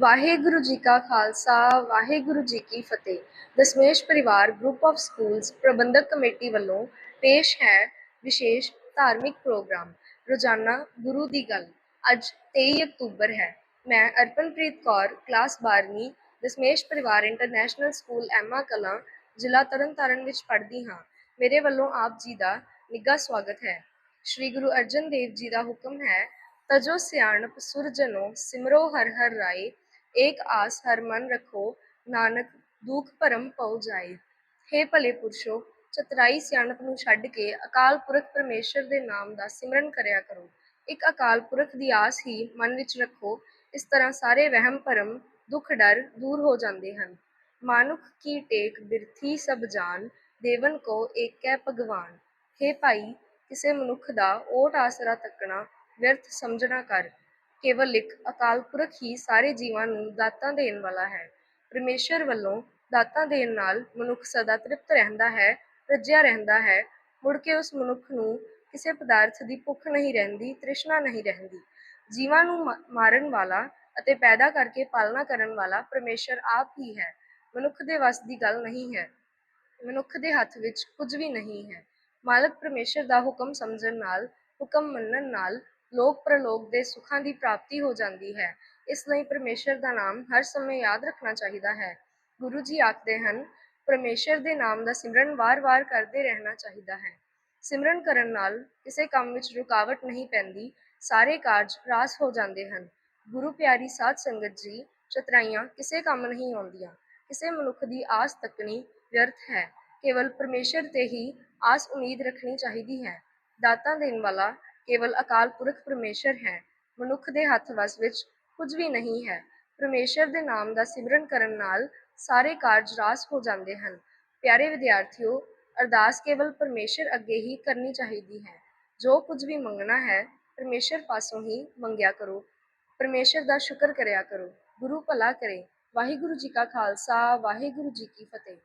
ਵਾਹਿਗੁਰੂ ਜੀ ਕਾ ਖਾਲਸਾ, ਵਾਹਿਗੁਰੂ ਜੀ ਕੀ ਫਤਿਹ। Dasmesh Parivar group of schools Parbandhak committee ਵੱਲੋਂ ਪੇਸ਼ ਹੈ ਵਿਸ਼ੇਸ਼ ਧਾਰਮਿਕ ਪ੍ਰੋਗਰਾਮ। ਰੋਜ਼ਾਨਾ ਗੁਰੂ ਦੀ ਗੱਲ, ਅੱਜ 23 ਅਕਤੂਬਰ ਹੈ। ਮੈਂ ਅਰਪਨਪ੍ਰੀਤ ਕੌਰ, ਕਲਾਸ 12ਵੀਂ Dasmesh Parivar international school Emma Kalan, ਜ਼ਿਲ੍ਹਾ ਤਰਨਤਾਰਨ ਵਿੱਚ ਪੜ੍ਹਦੀ ਹਾਂ। ਮੇਰੇ ਵੱਲੋਂ ਆਪ ਜੀ ਦਾ ਨਿੱਘਾ ਸਵਾਗਤ ਹੈ। ਸ਼੍ਰੀ ਗੁਰੂ ਅਰਜਨ ਦੇਵ ਜੀ ਦਾ ਹੁਕਮ ਹੈ, ਤਜੋ ਸਿਆਣਪ ਸੁਰਜਨੋ ਸਿਮਰੋ ਹਰ ਹਰ ਰਾਏ ਏਕ ਆਸ ਹਰ ਮਨ ਰੱਖੋ, ਨਾਨਕ ਦੁਖ ਭਰਮ ਪਉ ਜਾਏ। ਹੇ ਭਲੇ ਪੁਰਸ਼ੋ, ਚਤਰਾਈ ਸਿਆਣਪ ਨੂੰ ਛੱਡ ਕੇ ਅਕਾਲ ਪੁਰਖ ਪਰਮੇਸ਼ਰ ਦੇ ਨਾਮ ਦਾ ਸਿਮਰਨ ਕਰਿਆ ਕਰੋ। ਇੱਕ ਅਕਾਲ ਪੁਰਖ ਦੀ ਆਸ ਹੀ ਮਨ ਵਿੱਚ ਰੱਖੋ, ਇਸ ਤਰ੍ਹਾਂ ਸਾਰੇ ਵਹਿਮ, ਭਰਮ, ਦੁੱਖ, ਡਰ ਦੂਰ ਹੋ ਜਾਂਦੇ ਹਨ। ਮਾਨੁਖ ਕੀ ਟੇਕ ਬਿਰਥੀ ਸਭ ਜਾਨ, ਦੇਵਨ ਕੋ ਹੈ ਭਗਵਾਨ। ਹੇ ਭਾਈ, ਕਿਸੇ ਮਨੁੱਖ ਦਾ ਓਟ ਆਸਰਾ ਤੱਕਣਾ, ਵਿਅਰਥ ਸਮਝਣਾ ਕਰ। ਕੇਵਲ ਇੱਕ ਅਕਾਲ ਪੁਰਖ ਹੀ ਸਾਰੇ ਜੀਵਾਂ ਨੂੰ ਦਾਤਾਂ ਦੇਣ ਵਾਲਾ ਹੈ। ਪਰਮੇਸ਼ਰ ਵੱਲੋਂ ਦਾਤਾਂ ਦੇਣ ਨਾਲ ਮਨੁੱਖ ਸਦਾ ਤ੍ਰਿਪਤ ਰਹਿੰਦਾ ਹੈ, ਰੱਜਿਆ ਰਹਿੰਦਾ ਹੈ। ਮੁੜ ਕੇ ਉਸ ਮਨੁੱਖ ਨੂੰ ਕਿਸੇ ਪਦਾਰਥ ਦੀ ਭੁੱਖ ਨਹੀਂ ਰਹਿੰਦੀ, ਤ੍ਰਿਸ਼ਨਾ ਨਹੀਂ ਰਹਿੰਦੀ। ਜੀਵਾਂ ਨੂੰ ਮਾ- ਮਾਰਨ ਵਾਲਾ ਅਤੇ ਪੈਦਾ ਕਰਕੇ ਪਾਲਣਾ ਕਰਨ ਵਾਲਾ ਪਰਮੇਸ਼ਰ ਆਪ ਹੀ ਹੈ। ਮਨੁੱਖ ਦੇ ਵੱਸ ਦੀ ਗੱਲ ਨਹੀਂ ਹੈ। ਮਨੁੱਖ ਦੇ ਹੱਥ ਵਿੱਚ ਕੁਝ ਵੀ ਨਹੀਂ ਹੈ। ਮਾਲਕ ਪਰਮੇਸ਼ਰ ਦਾ ਹੁਕਮ ਸਮਝਣ ਨਾਲ, ਹੁਕਮ ਮੰਨਣ ਨਾਲ ਲੋਕ ਪ੍ਰਲੋਕ ਦੇ ਸੁੱਖਾਂ ਦੀ ਪ੍ਰਾਪਤੀ ਹੋ ਜਾਂਦੀ ਹੈ। ਇਸ ਲਈ ਪਰਮੇਸ਼ਰ ਦਾ ਨਾਮ ਹਰ ਸਮੇਂ ਯਾਦ ਰੱਖਣਾ ਚਾਹੀਦਾ ਹੈ। ਗੁਰੂ ਜੀ ਆਖਦੇ ਹਨ, ਪਰਮੇਸ਼ਰ ਦੇ ਨਾਮ ਦਾ ਸਿਮਰਨ ਵਾਰ-ਵਾਰ ਕਰਦੇ ਰਹਿਣਾ ਚਾਹੀਦਾ ਹੈ। ਸਿਮਰਨ ਕਰਨ ਨਾਲ ਕਿਸੇ ਕੰਮ ਵਿੱਚ ਰੁਕਾਵਟ ਨਹੀਂ ਪੈਂਦੀ, ਸਾਰੇ ਕਾਰਜ ਰਾਸ ਹੋ ਜਾਂਦੇ ਹਨ। ਗੁਰੂ ਪਿਆਰੀ ਸਾਧ ਸੰਗਤ ਜੀ, ਚਤਰਾਈਆਂ ਕਿਸੇ ਕੰਮ ਨਹੀਂ ਆਉਂਦੀਆਂ। ਕਿਸੇ ਮਨੁੱਖ ਦੀ ਆਸ ਤੱਕਣੀ ਵਿਅਰਥ ਹੈ। ਕੇਵਲ ਪਰਮੇਸ਼ਰ ਤੇ ਹੀ ਆਸ ਉਮੀਦ ਰੱਖਣੀ ਚਾਹੀਦੀ ਹੈ। ਦਾਤਾਂ ਦੇਣ ਵਾਲਾ ਕੇਵਲ ਅਕਾਲ ਪੁਰਖ ਪਰਮੇਸ਼ਰ ਹੈ, ਮਨੁੱਖ ਦੇ ਹੱਥ ਵੱਸ ਵਿੱਚ ਕੁਝ ਵੀ ਨਹੀਂ ਹੈ। ਪਰਮੇਸ਼ਰ ਦੇ ਨਾਮ ਦਾ ਸਿਮਰਨ ਕਰਨ ਨਾਲ ਸਾਰੇ ਕਾਰਜ ਰਾਸ ਹੋ ਜਾਂਦੇ ਹਨ। ਪਿਆਰੇ ਵਿਦਿਆਰਥੀਓ, ਅਰਦਾਸ ਕੇਵਲ ਪਰਮੇਸ਼ਰ ਅੱਗੇ ਹੀ ਕਰਨੀ ਚਾਹੀਦੀ ਹੈ। ਜੋ ਕੁਝ ਵੀ ਮੰਗਣਾ ਹੈ, ਪਰਮੇਸ਼ਰ ਪਾਸੋਂ ਹੀ ਮੰਗਿਆ ਕਰੋ। ਪਰਮੇਸ਼ਰ ਦਾ ਸ਼ੁਕਰ ਕਰਿਆ ਕਰੋ। ਗੁਰੂ ਭਲਾ ਕਰੇ। ਵਾਹਿਗੁਰੂ ਜੀ ਕਾ ਖਾਲਸਾ, ਵਾਹਿਗੁਰੂ ਜੀ ਕੀ ਫਤਿਹ।